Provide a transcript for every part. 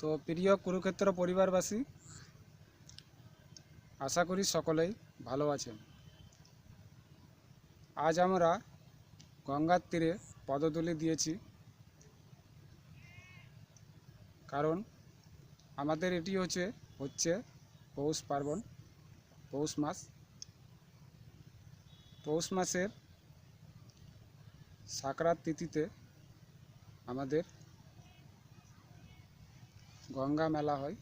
তো প্রিয় কুরুক্ষেত্র পরিবারবাসী, আশা করি সকলেই ভালো আছেন। আজ আমরা গঙ্গার তীরে পদতুলি দিয়েছি। কারণ আমাদের এটি হচ্ছে হচ্ছে পৌষ পার্বণ, পৌষ মাস। পৌষ মাসের সাকরাত তিথিতে আমাদের গঙ্গা মেলা হয়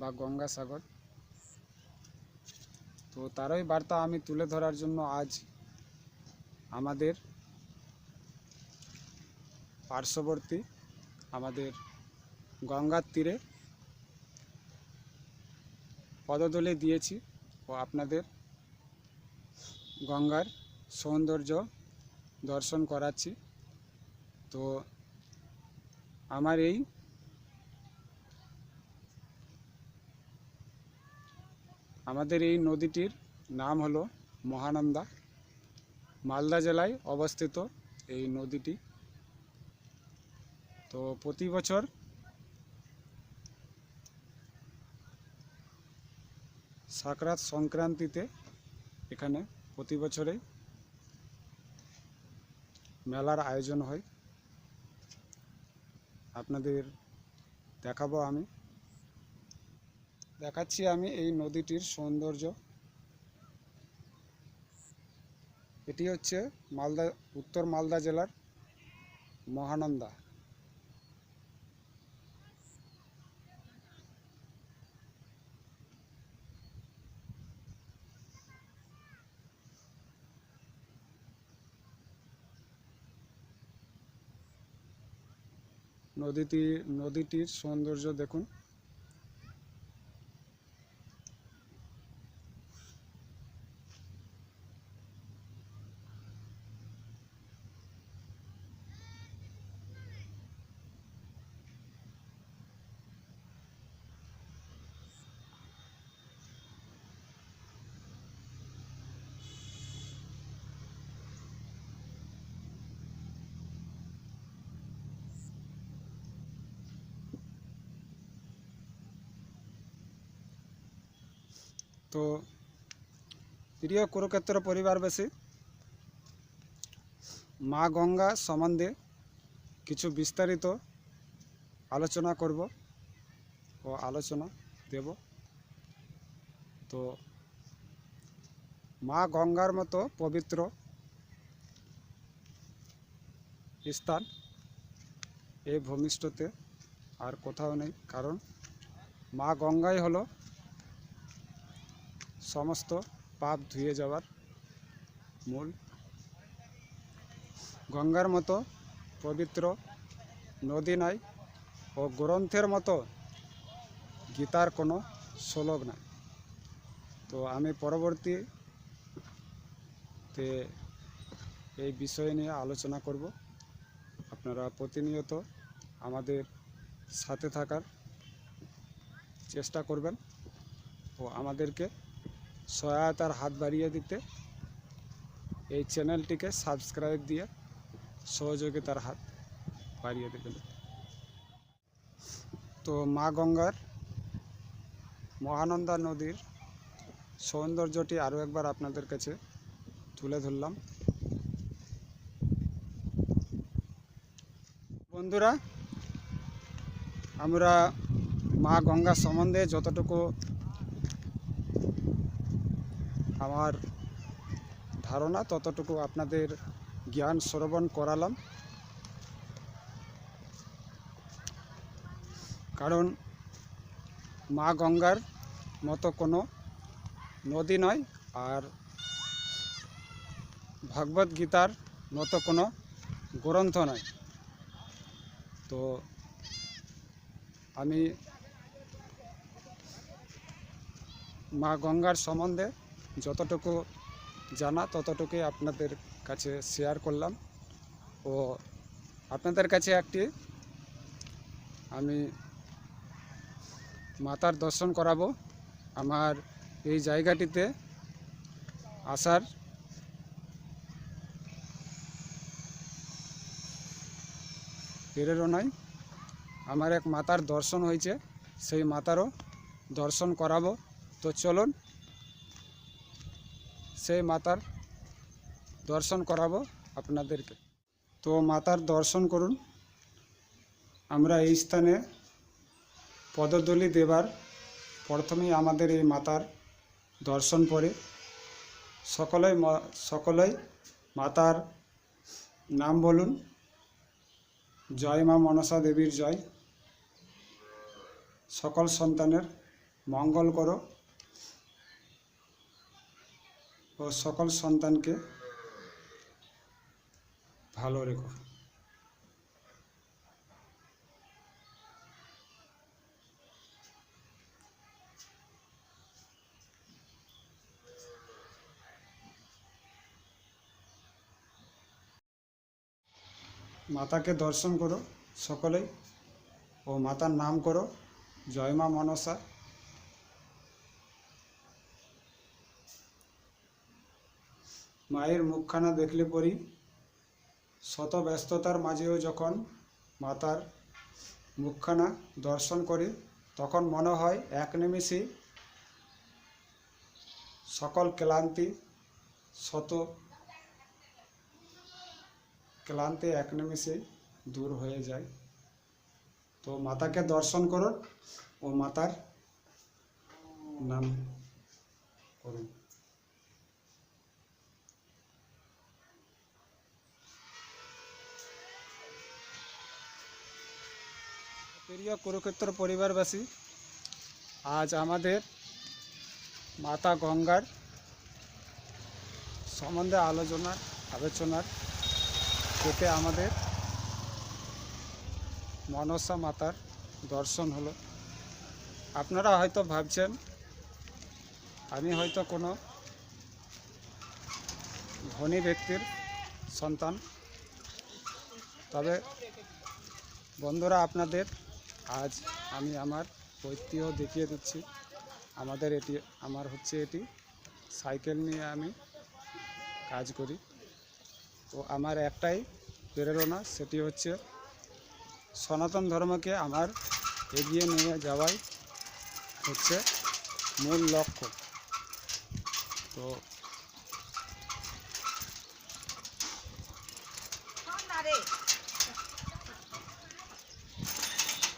বা গঙ্গা সাগর। তো তারই বার্তা আমি তুলে ধরার জন্য আজ আমাদের পার্শ্ববর্তী আমাদের গঙ্গার তীরে পদদলে দিয়েছি ও আপনাদের গঙ্গার সৌন্দর্য দর্শন করাচ্ছি। তো আমার এই আমাদের এই নদীটির নাম হলো মহানন্দা। মালদা জেলায় অবস্থিত এই নদীটি। তো প্রতি বছর সাকরাত সংক্রান্তিতে এখানে প্রতি বছরেই মেলার আয়োজন হয়। আপনাদের দেখাবো আমি। দেখাচ্ছি আমি এই নদীটির সৌন্দর্য। এটি হচ্ছে মালদা, উত্তর মালদা জেলার মহানন্দা। নদীটি, নদীটির সৌন্দর্য দেখুন। তো প্রিয় কুরুক্ষেত্র পরিবারবাসী মা গঙ্গা সম্বন্ধে কিছু বিস্তারিত আলোচনা করব ও আলোচনা দেব। তো মা গঙ্গার মতো পবিত্র স্থান এই ভূমিষ্ঠতে আর কোথাও নেই। কারণ মা গঙ্গাই হলো সমস্ত পাপ ধুয়ে যাওয়ার মূল। গঙ্গার মতো পবিত্র নদী নাই ও গ্রন্থের মতো গীতার কোনো শ্লোক নাই। তো আমি পরবর্তীতে এই বিষয় নিয়ে আলোচনা করব। আপনারা প্রতিনিয়ত আমাদের সাথে থাকার চেষ্টা করবেন ও আমাদেরকে সহায়তার হাত বাড়িয়ে দিতে এই চ্যানেলটিকে সাবস্ক্রাইব দিয়ে সহযোগিতার হাত বাড়িয়ে দেবেন তো মা গঙ্গার মহানন্দা নদীর সৌন্দর্যটি আরও একবার আপনাদের কাছে তুলে ধরলাম। বন্ধুরা, আমরা মা গঙ্গা সম্বন্ধে যতটুকু আমার ধারণা ততটুকু আপনাদের জ্ঞান শ্রবণ করালাম। কারণ মা গঙ্গার মতো কোনো নদী নয় আর ভগবদ গীতার মতো কোনো গ্রন্থ নয়। তো আমি মা গঙ্গার সম্বন্ধে যতটুকু জানা, ততটুকুই আপনাদের কাছে শেয়ার করলাম। ও আপনাদের কাছে একটি আমি মাতার দর্শন করাবো। আমার এই জায়গাটিতে আসার প্রেরণায় আমার এক মাতার দর্শন হয়েছে, সেই মাতারও দর্শন করাবো। তো চলুন সেই মাতার দর্শন করাবো আপনাদেরকে। তো মাতার দর্শন করুন। আমরা এই স্থানে পদদলি দেবার প্রথমেই আমাদের এই মাতার দর্শন পড়ে। সকলেই সকলেই মাতার নাম বলুন। জয় মা মনসা দেবীর জয়। সকল সন্তানের মঙ্গল করো। ও সকল সন্তানকে ভালো রেখো। মাতাকে দর্শন করো সকলেই ও মাতার নাম করো। জয় মা মনসা। মায়ের মুখখানা দেখলে পরই শত ব্যস্ততার মাঝেও যখন মাতার মুখখানা দর্শন করি, তখন মনে হয় এক নিমিষেই সকল ক্লান্তি, শত ক্লান্তি এক নিমিষেই দূর হয়ে যায়। তো মাতাকে দর্শন করুন ও মাতার নাম করুন। প্রিয় কুরুক্ষেত্র পরিবারবাসী, আজ আমাদের মাতা গঙ্গার সম্বন্ধে আলোচনার আলোচনার পেতে আমাদের মনসা মাতার দর্শন হলো। আপনারা হয়তো ভাবছেন, আমি হয়তো কোনো ধনী ব্যক্তির সন্তান, তবে বন্ধুরা আপনাদের আজ আমি আমার ঐতিহ্য দেখিয়ে দিচ্ছি। আমাদের এটি, আমার হচ্ছে এটি। সাইকেল নিয়ে আমি কাজ করি। তো আমার একটাই প্রেরণা, সেটি হচ্ছে সনাতন ধর্মকে আমার এগিয়ে নিয়ে যাওয়াই হচ্ছে মূল লক্ষ্য। তো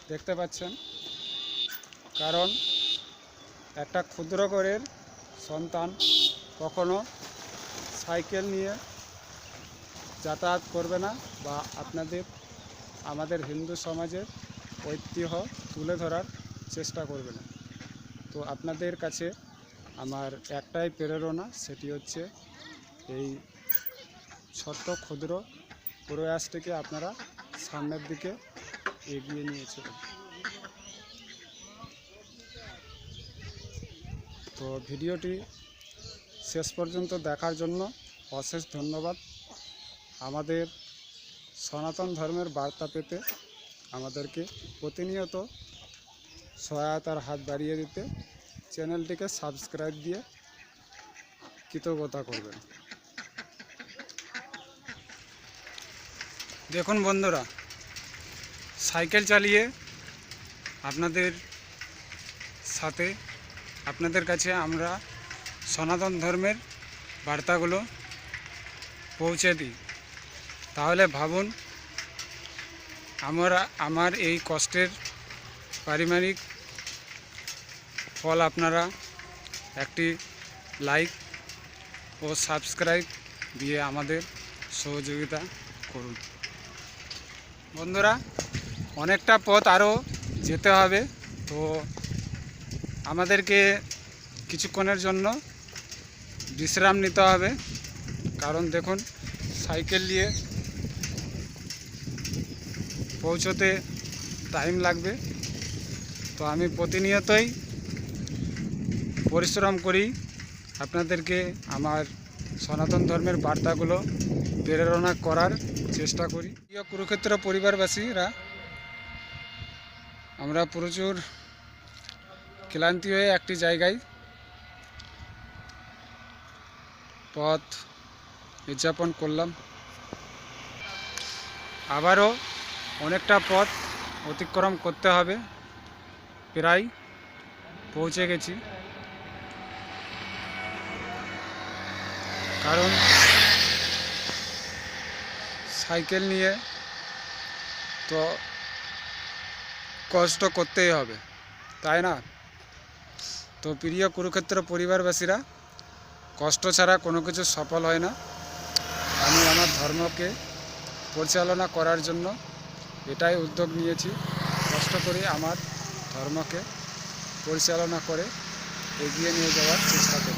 দেখতে পাচ্ছেন। কারণ একটা ক্ষুদ্র ঘরের সন্তান কখনো সাইকেল নিয়ে যাতায়াত করবে না বা আপনাদের, আমাদের হিন্দু সমাজের ঐতিহ্য তুলে ধরার চেষ্টা করবে না। তো আপনাদের কাছে আমার একটাই প্রেরণা, সেটি হচ্ছে এই ছোট্ট ক্ষুদ্র প্রয়াসটিকে আপনারা সামনের দিকে এগিয়ে নিয়ে চলুন তো ভিডিওটি শেষ পর্যন্ত দেখার জন্য অশেষ ধন্যবাদ। আমাদের সনাতন ধর্মের বার্তা পেতে আমাদেরকে প্রতিনিয়ত সহায়তার হাত বাড়িয়ে দিতে চ্যানেলটিকে সাবস্ক্রাইব দিয়ে কৃতজ্ঞতা করবেন। দেখুন বন্ধুরা সাইকেল চালিয়ে আপনাদের সাথে আপনাদের কাছে আমরা সনাতন ধর্মের বার্তাগুলো পৌঁছে দিই। তাহলে ভাবুন, আমরা, আমার এই কষ্টের পারিবারিক ফল আপনারা একটি লাইক ও সাবস্ক্রাইব দিয়ে আমাদের সহযোগিতা করুন। বন্ধুরা অনেকটা পথ আরও যেতে হবে। তো আমাদেরকে কিছুক্ষণের জন্য বিশ্রাম নিতে হবে। কারণ দেখুন, সাইকেল নিয়ে পৌঁছতে টাইম লাগবে। তো আমি প্রতিনিয়তই পরিশ্রম করি আপনাদেরকে আমার সনাতন ধর্মের বার্তাগুলো প্রেরণা করার চেষ্টা করি। প্রিয় কুরুক্ষেত্র পরিবারবাসীরা আমরা প্রচুর ক্লান্তি হয়ে একটি জায়গায় পথ উদযাপন করলাম। আবারও অনেকটা পথ অতিক্রম করতে হবে, প্রায় পৌঁছে গেছি। কারণ সাইকেল নিয়ে তো কষ্ট করতেই হবে, তাই না? তো প্রিয় কুরুক্ষেত্র পরিবারবাসীরা, কষ্ট ছাড়া কোনো কিছু সফল হয় না। আমি আমার ধর্মকে পরিচালনা করার জন্য এটাই উদ্যোগ নিয়েছি। কষ্ট করে আমার ধর্মকে পরিচালনা করে এগিয়ে নিয়ে যাওয়ার চেষ্টা করি